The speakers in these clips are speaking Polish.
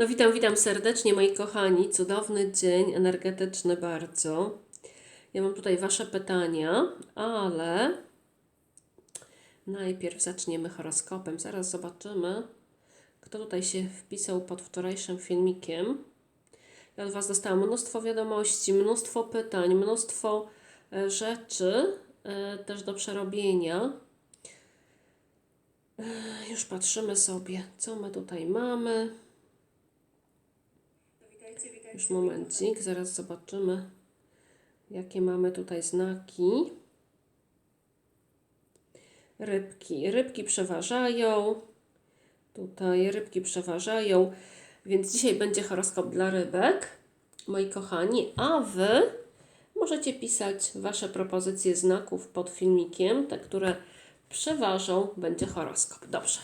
No witam, witam serdecznie moi kochani. Cudowny dzień, energetyczny bardzo. Ja mam tutaj Wasze pytania, ale najpierw zaczniemy horoskopem. Zaraz zobaczymy, kto tutaj się wpisał pod wczorajszym filmikiem. Ja od Was dostałam mnóstwo wiadomości, mnóstwo pytań, mnóstwo e, rzeczy e, też do przerobienia. E, Już patrzymy sobie, co my tutaj mamy. Już momencik, zaraz zobaczymy, jakie mamy tutaj znaki. Rybki. Rybki przeważają. Tutaj rybki przeważają, więc dzisiaj będzie horoskop dla rybek, moi kochani, a Wy możecie pisać Wasze propozycje znaków pod filmikiem, te, które przeważą, będzie horoskop. Dobrze.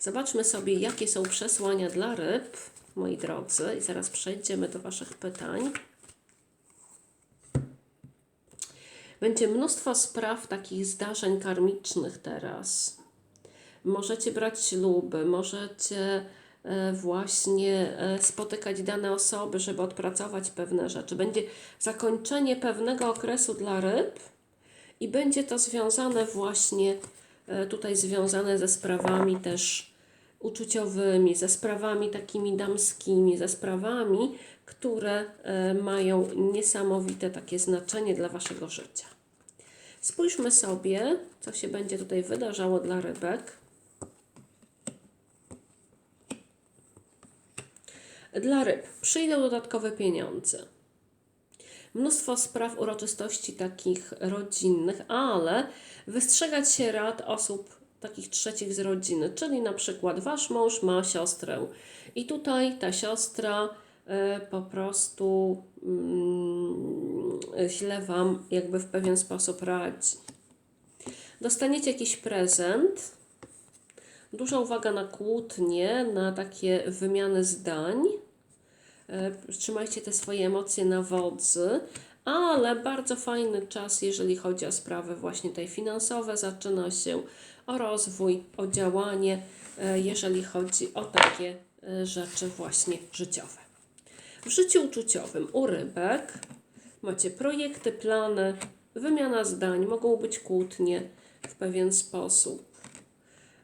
Zobaczmy sobie, jakie są przesłania dla ryb, moi drodzy, i zaraz przejdziemy do Waszych pytań. Będzie mnóstwo spraw takich zdarzeń karmicznych teraz. Możecie brać śluby, możecie e, właśnie e, spotykać dane osoby, żeby odpracować pewne rzeczy. Będzie zakończenie pewnego okresu dla ryb i będzie to związane właśnie e, tutaj związane ze sprawami też uczuciowymi, ze sprawami takimi damskimi, ze sprawami, które e, mają niesamowite takie znaczenie dla Waszego życia. Spójrzmy sobie, co się będzie tutaj wydarzało dla rybek. Dla ryb przyjdą dodatkowe pieniądze. Mnóstwo spraw, uroczystości takich rodzinnych, ale wystrzegać się rad osób takich trzecich z rodziny, czyli na przykład wasz mąż ma siostrę i tutaj ta siostra e, po prostu mm, źle wam jakby w pewien sposób radzi. Dostaniecie jakiś prezent, Duża uwaga na kłótnie, na takie wymiany zdań. E, Trzymajcie te swoje emocje na wodzy, ale bardzo fajny czas, jeżeli chodzi o sprawy właśnie tej finansowe. Zaczyna się o rozwój, o działanie, e, jeżeli chodzi o takie e, rzeczy właśnie życiowe. W życiu uczuciowym u rybek macie projekty, plany, wymiana zdań, mogą być kłótnie w pewien sposób.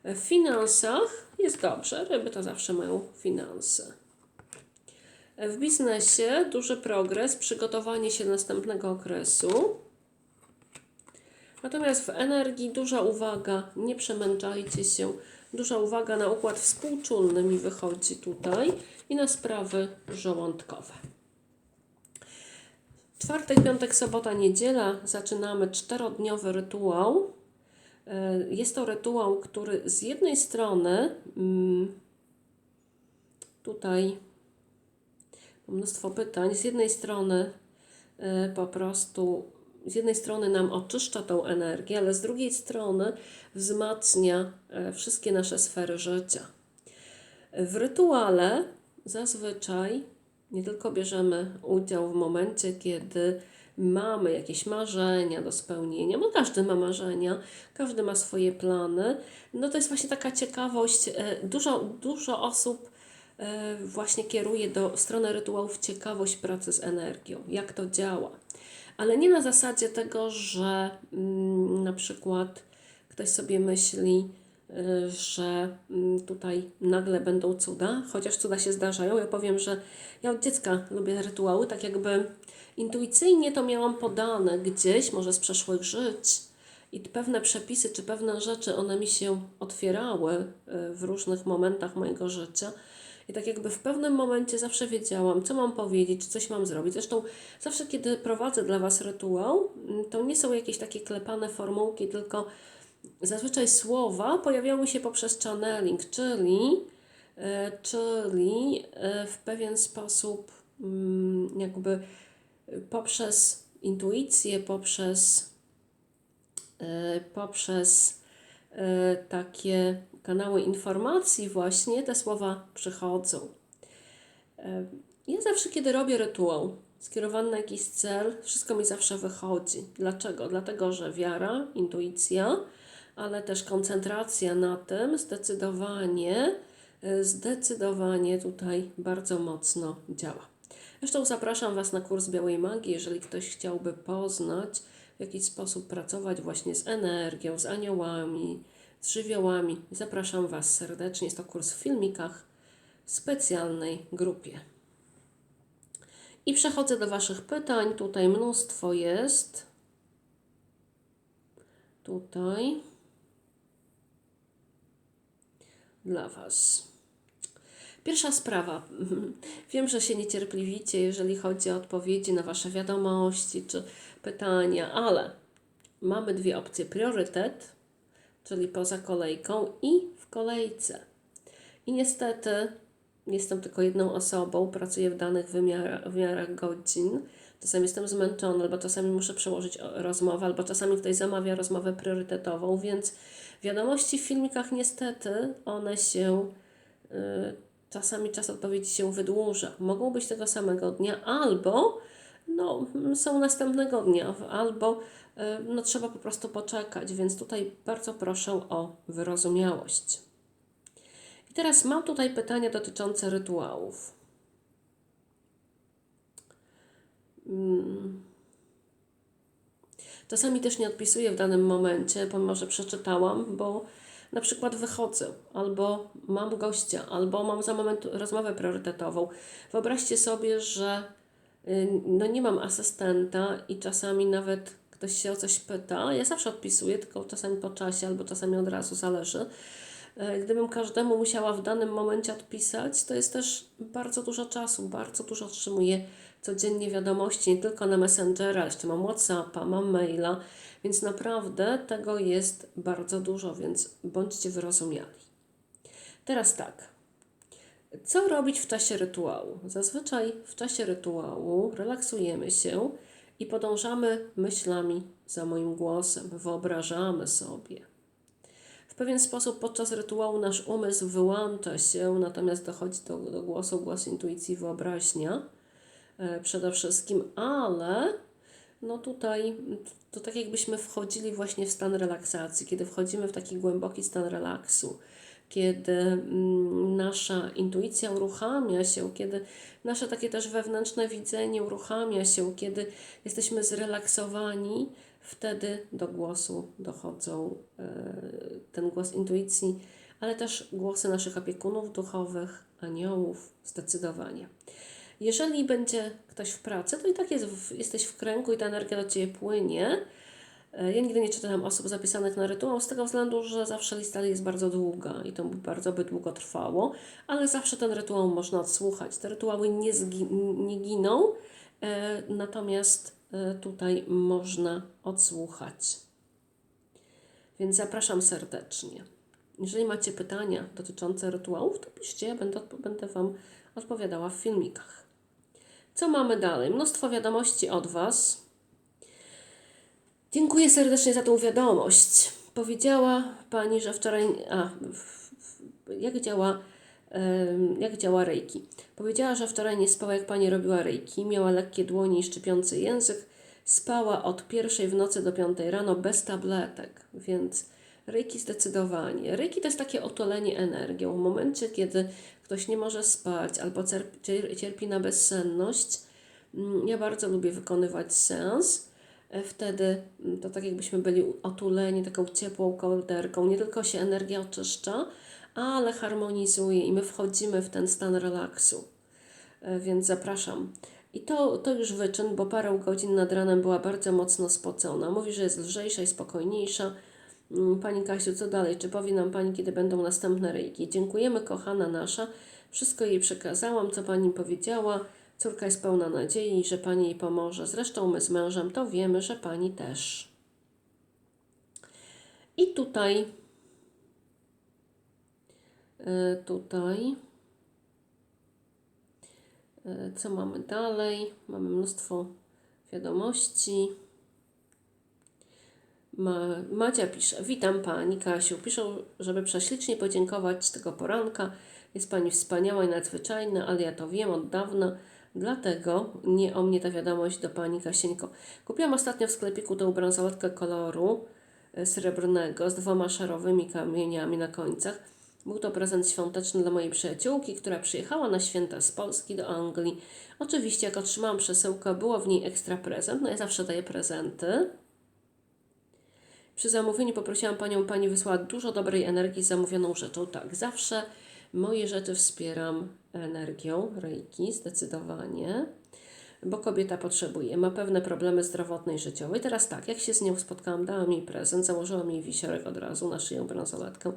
W finansach jest dobrze, ryby to zawsze mają finanse. W biznesie duży progres, przygotowanie się następnego okresu. Natomiast w energii duża uwaga, nie przemęczajcie się. Duża uwaga na układ współczulny mi wychodzi tutaj i na sprawy żołądkowe. Czwartek, piątek, sobota, niedziela zaczynamy czterodniowy rytuał. E, Jest to rytuał, który z jednej strony mm, tutaj mnóstwo pytań. Z jednej strony e, po prostu z jednej strony nam oczyszcza tą energię, ale z drugiej strony wzmacnia e, wszystkie nasze sfery życia. W rytuale zazwyczaj nie tylko bierzemy udział w momencie, kiedy mamy jakieś marzenia do spełnienia, bo każdy ma marzenia, każdy ma swoje plany. No to jest właśnie taka ciekawość. e, Dużo, dużo osób właśnie kieruje do strony rytuałów ciekawość pracy z energią, jak to działa. Ale nie na zasadzie tego, że mm, na przykład ktoś sobie myśli, y, że mm, tutaj nagle będą cuda, chociaż cuda się zdarzają. Ja powiem, że ja od dziecka lubię rytuały, tak jakby intuicyjnie to miałam podane gdzieś, może z przeszłych żyć. I pewne przepisy czy pewne rzeczy, one mi się otwierały y, w różnych momentach mojego życia. I tak jakby w pewnym momencie zawsze wiedziałam, co mam powiedzieć, coś mam zrobić. Zresztą zawsze, kiedy prowadzę dla Was rytuał, mm, to nie są jakieś takie klepane formułki, tylko zazwyczaj słowa pojawiały się poprzez channeling, czyli, e, czyli e, w pewien sposób mm, jakby poprzez intuicję, poprzez, e, poprzez e, takie kanały informacji właśnie te słowa przychodzą. Ja zawsze, kiedy robię rytuał skierowany na jakiś cel, wszystko mi zawsze wychodzi. Dlaczego? Dlatego, że wiara, intuicja, ale też koncentracja na tym, zdecydowanie e, zdecydowanie tutaj bardzo mocno działa. Zresztą zapraszam Was na kurs Białej Magii, jeżeli ktoś chciałby poznać, w jaki sposób pracować właśnie z energią, z aniołami, z żywiołami. Zapraszam Was serdecznie. Jest to kurs w filmikach w specjalnej grupie. I przechodzę do Waszych pytań. Tutaj mnóstwo jest. Tutaj dla Was. Pierwsza sprawa. Wiem, że się niecierpliwicie, jeżeli chodzi o odpowiedzi na Wasze wiadomości czy pytania, ale mamy dwie opcje: priorytet, czyli poza kolejką, i w kolejce. I niestety jestem tylko jedną osobą, pracuję w danych wymiarach, wymiarach godzin. Czasami jestem zmęczona, albo czasami muszę przełożyć rozmowę, albo czasami ktoś zamawia rozmowę priorytetową, więc wiadomości w filmikach niestety one się y, czasami czas odpowiedzi się wydłuża. Mogą być tego samego dnia, albo no, mm, są następnego dnia, albo y, no, trzeba po prostu poczekać, więc tutaj bardzo proszę o wyrozumiałość. I teraz mam tutaj pytania dotyczące rytuałów. Mm. Czasami też nie odpisuję w danym momencie, pomimo że przeczytałam, bo na przykład wychodzę, albo mam gościa, albo mam za moment rozmowę priorytetową. Wyobraźcie sobie, że no nie mam asystenta i czasami nawet ktoś się o coś pyta. Ja zawsze odpisuję, tylko czasami po czasie, albo czasami od razu, zależy. E, Gdybym każdemu musiała w danym momencie odpisać, to jest też bardzo dużo czasu, bardzo dużo otrzymuję codziennie wiadomości, nie tylko na Messengera, jeszcze mam Whatsappa, mam maila, więc naprawdę tego jest bardzo dużo, więc bądźcie wyrozumiali. Teraz tak. Co robić w czasie rytuału? Zazwyczaj w czasie rytuału relaksujemy się i podążamy myślami za moim głosem, wyobrażamy sobie. W pewien sposób podczas rytuału nasz umysł wyłącza się, natomiast dochodzi do, do głosu głos intuicji, wyobraźnia e, przede wszystkim, ale no tutaj to tak jakbyśmy wchodzili właśnie w stan relaksacji, kiedy wchodzimy w taki głęboki stan relaksu, kiedy mm, nasza intuicja uruchamia się, kiedy nasze takie też wewnętrzne widzenie uruchamia się, kiedy jesteśmy zrelaksowani, wtedy do głosu dochodzą e, ten głos intuicji, ale też głosy naszych opiekunów duchowych, aniołów, zdecydowanie. Jeżeli będzie ktoś w pracy, to i tak jest, w- jesteś w kręgu i ta energia do Ciebie płynie. E, Ja nigdy nie czytałam osób zapisanych na rytuał z tego względu, że zawsze lista jest bardzo długa i to bardzo by długo trwało, ale zawsze ten rytuał można odsłuchać. Te rytuały nie, nie giną, e, natomiast e, tutaj można odsłuchać. Więc zapraszam serdecznie. Jeżeli macie pytania dotyczące rytuałów, to piszcie, ja będę, będę Wam odpowiadała w filmikach. Co mamy dalej? Mnóstwo wiadomości od Was. Dziękuję serdecznie za tą wiadomość. Powiedziała Pani, że wczoraj. A, jak działa, jak działa Reiki? Powiedziała, że wczoraj nie spała, jak Pani robiła Reiki. Miała lekkie dłonie i szczypiący język. Spała od pierwszej w nocy do piątej rano bez tabletek, więc Reiki zdecydowanie. Reiki to jest takie otulenie energią. W momencie, kiedy ktoś nie może spać albo cierpi, cier- cierpi na bezsenność, mm, ja bardzo lubię wykonywać seans. E, Wtedy mm, to tak jakbyśmy byli otuleni taką ciepłą kołderką. Nie tylko się energia oczyszcza, ale harmonizuje i my wchodzimy w ten stan relaksu. E, Więc zapraszam. I to, to już wyczyn, bo parę godzin nad ranem była bardzo mocno spocona. Mówi, że jest lżejsza i spokojniejsza. Mm, Pani Kasiu, co dalej? Czy powie nam Pani, kiedy będą następne rejki? Dziękujemy, kochana nasza. Wszystko jej przekazałam, co Pani powiedziała. Córka jest pełna nadziei, że Pani jej pomoże. Zresztą my z mężem to wiemy, że Pani też. I tutaj, e, tutaj, e, co mamy dalej? Mamy mnóstwo wiadomości. Ma, Macia pisze, witam Pani Kasiu. Piszą, żeby prześlicznie podziękować tego poranka. Jest Pani wspaniała i nadzwyczajna, ale ja to wiem od dawna, dlatego nie o mnie ta wiadomość do Pani Kasieńko. Kupiłam ostatnio w sklepiku tą bransoletkę koloru e, srebrnego z dwoma szarowymi kamieniami na końcach. Był to prezent świąteczny dla mojej przyjaciółki, która przyjechała na święta z Polski do Anglii. Oczywiście, jak otrzymałam przesyłkę, było w niej ekstra prezent. No ja zawsze daję prezenty. Przy zamówieniu poprosiłam panią, pani wysłała dużo dobrej energii z zamówioną rzeczą. Tak, zawsze moje rzeczy wspieram energią, reiki, zdecydowanie, bo kobieta potrzebuje, ma pewne problemy zdrowotne i życiowe. I teraz tak, jak się z nią spotkałam, dałam jej prezent, założyłam jej wisiorek od razu na szyję bransoletkę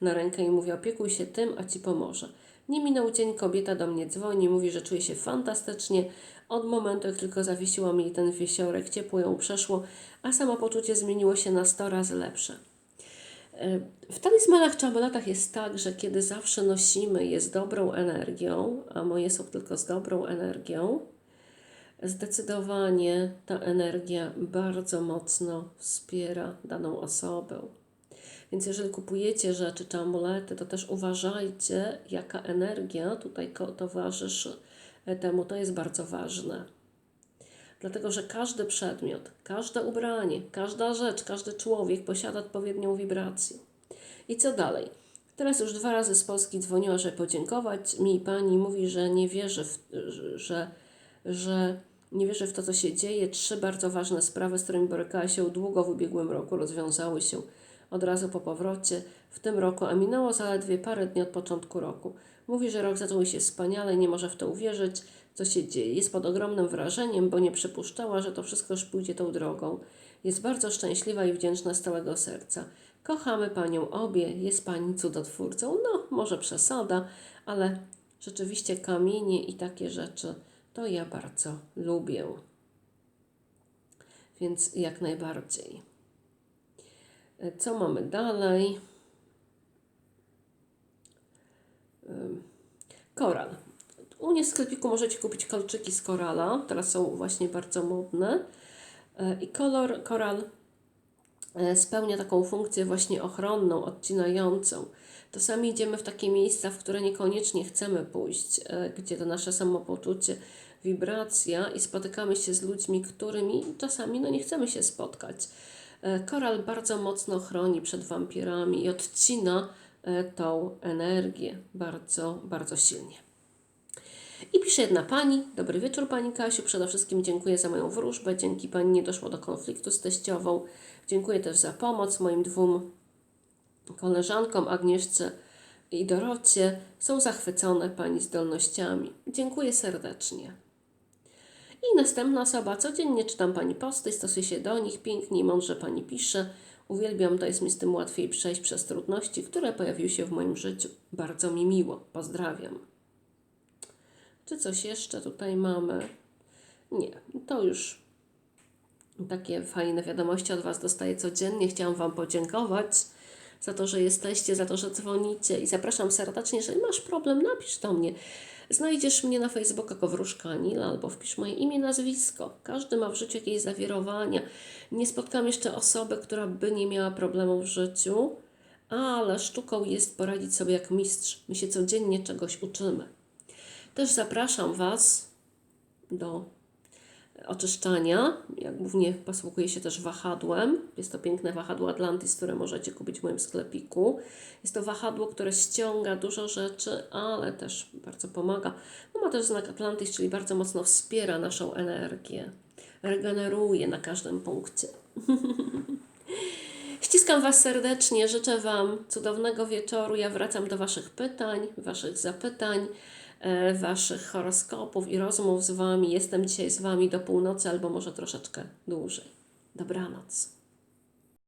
na rękę i mówię, opiekuj się tym, a Ci pomoże. Nie minął dzień, kobieta do mnie dzwoni, mówi, że czuje się fantastycznie. Od momentu, jak tylko zawiesiłam jej ten wisiorek, ciepło ją przeszło, a samopoczucie zmieniło się na 100 razy lepsze. W talizmanach czy amuletach jest tak, że kiedy zawsze nosimy je z dobrą energią, a moje są tylko z dobrą energią, zdecydowanie ta energia bardzo mocno wspiera daną osobę. Więc jeżeli kupujecie rzeczy czy amulety, to też uważajcie, jaka energia tutaj towarzyszy temu. To jest bardzo ważne. Dlatego, że każdy przedmiot, każde ubranie, każda rzecz, każdy człowiek posiada odpowiednią wibrację. I co dalej? Teraz już dwa razy z Polski dzwoniła, żeby podziękować mi. Pani mówi, że nie wierzy, w, że, że nie wierzy w to, co się dzieje. Trzy bardzo ważne sprawy, z którymi borykała się długo w ubiegłym roku, rozwiązały się od razu po powrocie w tym roku, a minęło zaledwie parę dni od początku roku. Mówi, że rok zaczął się wspaniale, nie może w to uwierzyć, co się dzieje. Jest pod ogromnym wrażeniem, bo nie przypuszczała, że to wszystko już pójdzie tą drogą. Jest bardzo szczęśliwa i wdzięczna z całego serca. Kochamy Panią obie, jest Pani cudotwórcą. No, może przesada, ale rzeczywiście kamienie i takie rzeczy to ja bardzo lubię. Więc jak najbardziej. Co mamy dalej? Koral. U mnie w sklepiku możecie kupić kolczyki z korala. Teraz są właśnie bardzo modne. E, I kolor koral e, spełnia taką funkcję właśnie ochronną, odcinającą. Czasami idziemy w takie miejsca, w które niekoniecznie chcemy pójść, e, gdzie to nasze samopoczucie, wibracja i spotykamy się z ludźmi, którymi czasami no, nie chcemy się spotkać. E, Koral bardzo mocno chroni przed wampirami i odcina e, tą energię bardzo, bardzo silnie. I pisze jedna pani. Dobry wieczór Pani Kasiu. Przede wszystkim dziękuję za moją wróżbę. Dzięki Pani nie doszło do konfliktu z teściową. Dziękuję też za pomoc moim dwóm koleżankom Agnieszce i Dorocie. Są zachwycone Pani zdolnościami. Dziękuję serdecznie. I następna osoba. Codziennie czytam Pani posty stosuję się do nich. Pięknie i mądrze Pani pisze. Uwielbiam, to jest mi z tym łatwiej przejść przez trudności, które pojawiły się w moim życiu. Bardzo mi miło. Pozdrawiam. Czy coś jeszcze tutaj mamy? Nie, to już takie fajne wiadomości od Was dostaję codziennie. Chciałam Wam podziękować za to, że jesteście, za to, że dzwonicie i zapraszam serdecznie, jeżeli masz problem, napisz do mnie. Znajdziesz mnie na Facebooku jako Wróżka Anila albo wpisz moje imię, nazwisko. Każdy ma w życiu jakieś zawirowania. Nie spotkam jeszcze osoby, która by nie miała problemu w życiu, ale sztuką jest poradzić sobie jak mistrz. My się codziennie czegoś uczymy. Też zapraszam Was do oczyszczania. Ja głównie posługuję się też wahadłem. Jest to piękne wahadło Atlantis, które możecie kupić w moim sklepiku. Jest to wahadło, które ściąga dużo rzeczy, ale też bardzo pomaga. No ma też znak Atlantis, czyli bardzo mocno wspiera naszą energię. Regeneruje na każdym punkcie. Ściskam Was serdecznie, życzę Wam cudownego wieczoru. Ja wracam do Waszych pytań, Waszych zapytań, Waszych horoskopów i rozmów z Wami. Jestem dzisiaj z Wami do północy albo może troszeczkę dłużej. Dobranoc.